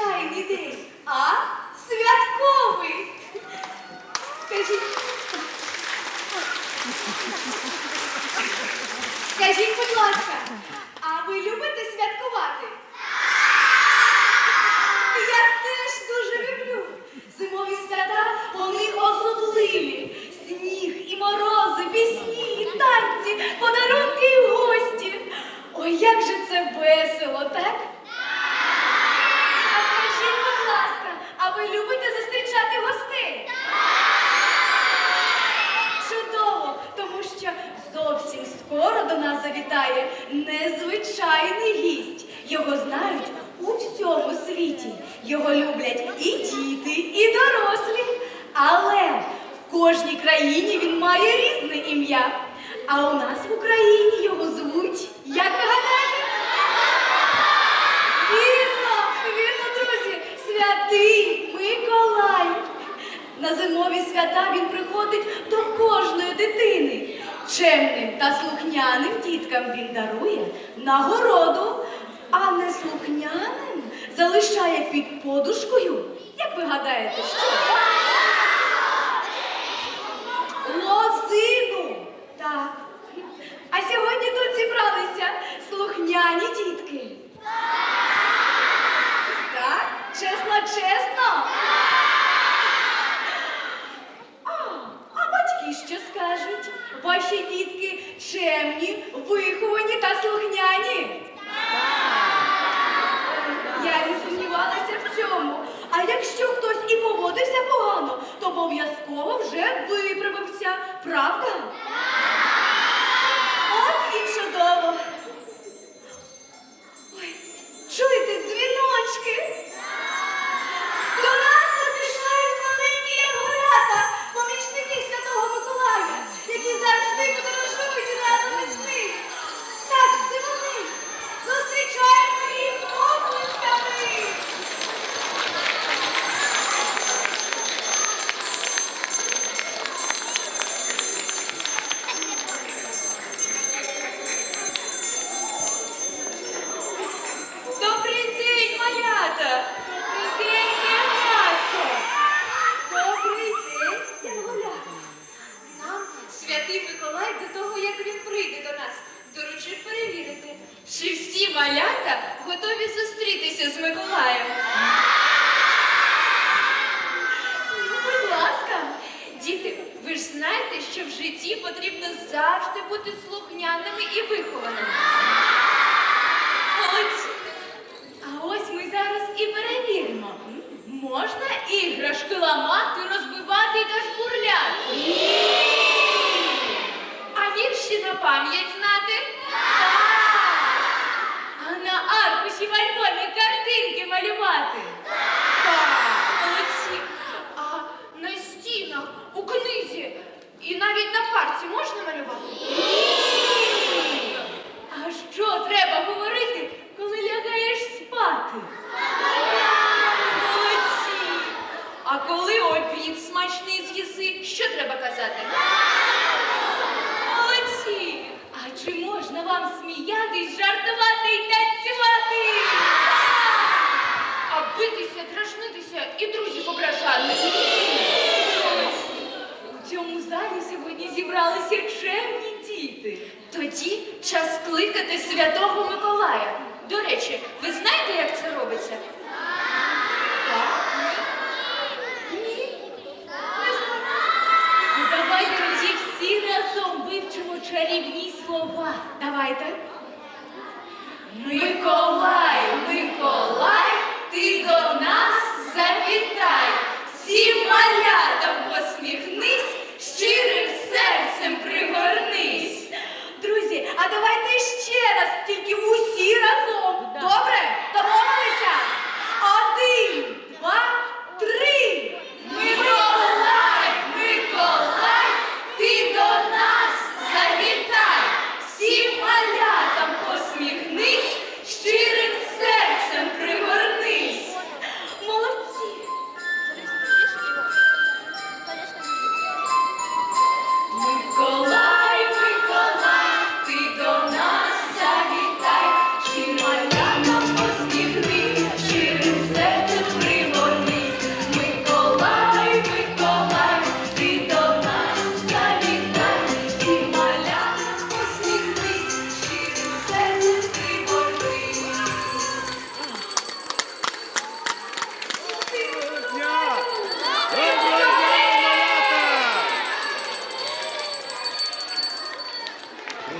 звичайний день, а святковий. Скажіть, Скажіть, будь ласка. світі. Його люблять і діти, і дорослі. Але в кожній країні він має різне ім'я. А у нас в Україні його звуть як гадаєте? Вірно, вірно, друзі, святий Миколай. На зимові свята він приходить до кожної дитини. Чемним та слухняним діткам він дарує нагороду, а не слухняним залишає під подушкою. Як ви гадаєте, що? Лозину. Так. А сьогодні тут зібралися слухняні дітки. Так? Чесно, чесно? А, а батьки що скажуть? Ваші дітки чемні, виховані та слухняні. Я не сумнівалася в цьому. А якщо хтось і поводився погано, то обов'язково вже виправився. Правда? От потрібно завжди бути слухняними і вихованими. Молодці. А ось ми зараз і перевіримо. Можна іграшки ламати, розбивати та жбурляти? Ні! А вірші на пам'ять знати? Так! А на аркуші в альбомі картинки малювати? Так! Молодці! А на стінах, у книзі і навіть на парці можна малювати? Ні! А що треба говорити, коли лягаєш спати? Молодці! А коли обід смачний з'їси, що треба казати? Молодці! А чи можна вам сміятись, жартувати і танцювати? А битися, дражнитися і друзів ображати? У цьому залі сьогодні зібралися чемні діти. Тоді час кликати святого Миколая.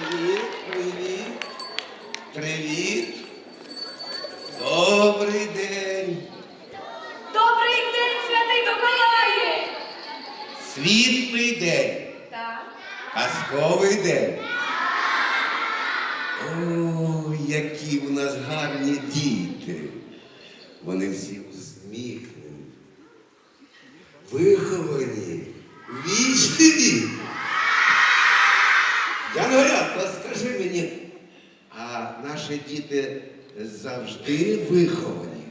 Привіт, привіт, привіт. Добрий день. Добрий день, святий Миколає! Світлий день. Так. Казковий день. О, які в нас гарні діти. Вони всі усміхнені, виховані, вічно Привіт! Янгорятко, скажи мені, а наші діти завжди виховані?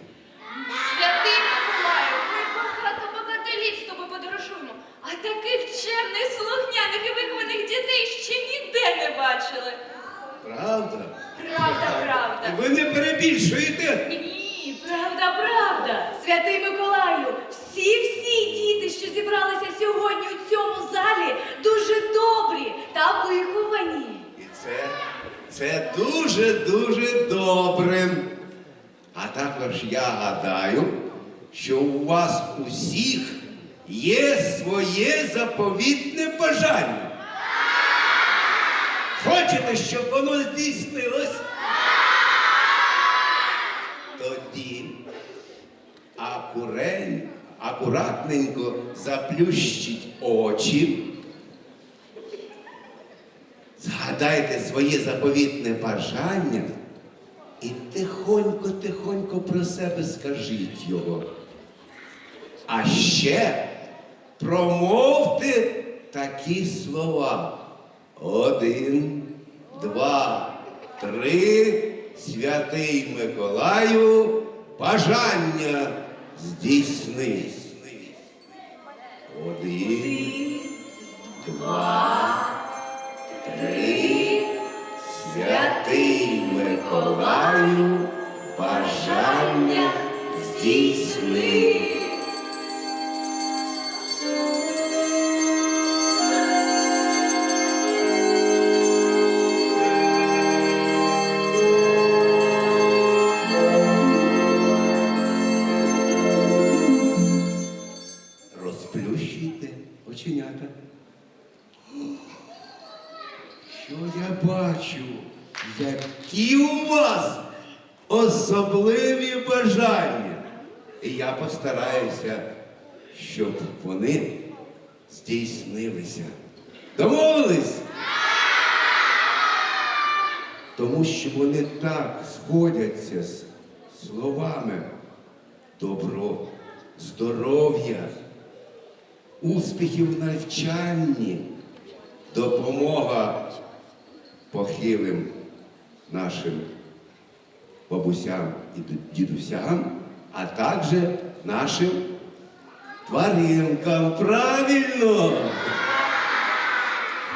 Святий Миколаю, ми багато-багато літ з тобою подорожуємо, а таких чемних, слухняних і вихованих дітей ще ніде не бачили. Правда? Правда, правда. Ви не перебільшуєте? Ні, правда, правда. Святий Миколаю, всі-всі діти, що зібралися сьогодні у цьому залі, дуже добрі та виховані. І це, це дуже-дуже добре. А також я гадаю, що у вас усіх є своє заповітне бажання. Хочете, щоб воно здійснилось? Тоді акуратненько заплющіть очі. Згадайте своє заповітне бажання і тихонько-тихонько про себе скажіть його. А ще промовте такі слова. Один, два, три. Святий Миколаю, бажання здійсни. Один, два, Миколаю, бажання здійсни. Розплющуйте оченята. Що я бачу? Які у вас особливі бажання? І я постараюся, щоб вони здійснилися. Домовились? Тому що вони так сходяться з словами добро, здоров'я, успіхів в навчанні, допомога похилим нашим бабусям і дідусям, а також нашим тваринкам. Правильно!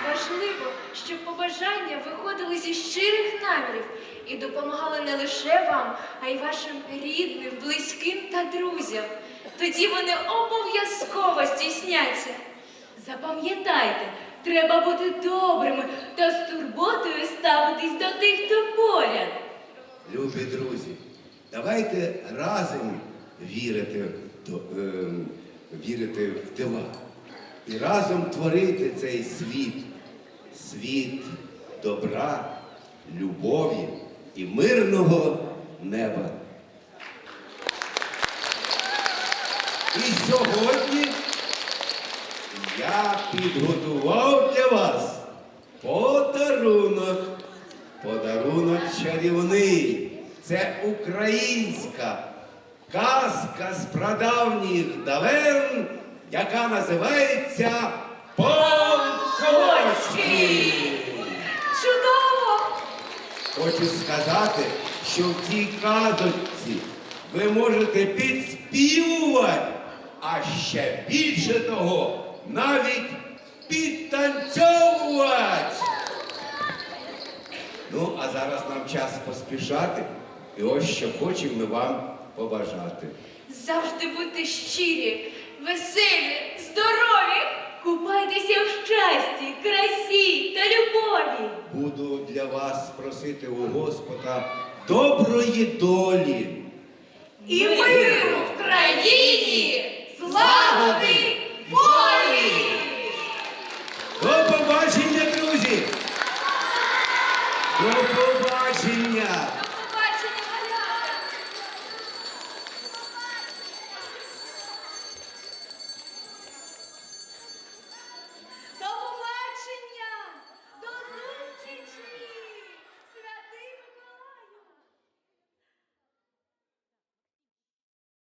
Важливо, щоб побажання виходили зі щирих намірів і допомагали не лише вам, а й вашим рідним, близьким та друзям. Тоді вони обов'язково здійсняться. Запам'ятайте, треба бути добрими та з турботою ставитись до тих, хто поряд. Любі друзі, давайте разом вірити, до, ем, вірити в дива і разом творити цей світ, світ добра, любові і мирного неба. І сьогодні я підготував для вас подарунок. Подарунок чарівний. Це українська казка з прадавніх давен, яка називається Полкочки. Чудово! Хочу сказати, що в цій казочці ви можете підспівувати, а ще більше того, навіть підтанцьовувати. Ну, а зараз нам час поспішати. І ось що хочемо ми вам побажати. Завжди будьте щирі, веселі, здорові, купайтеся в щасті, красі та любові. Буду для вас просити у Господа доброї долі. І миру в країні, славити волі! До побачення, друзі! До побачення!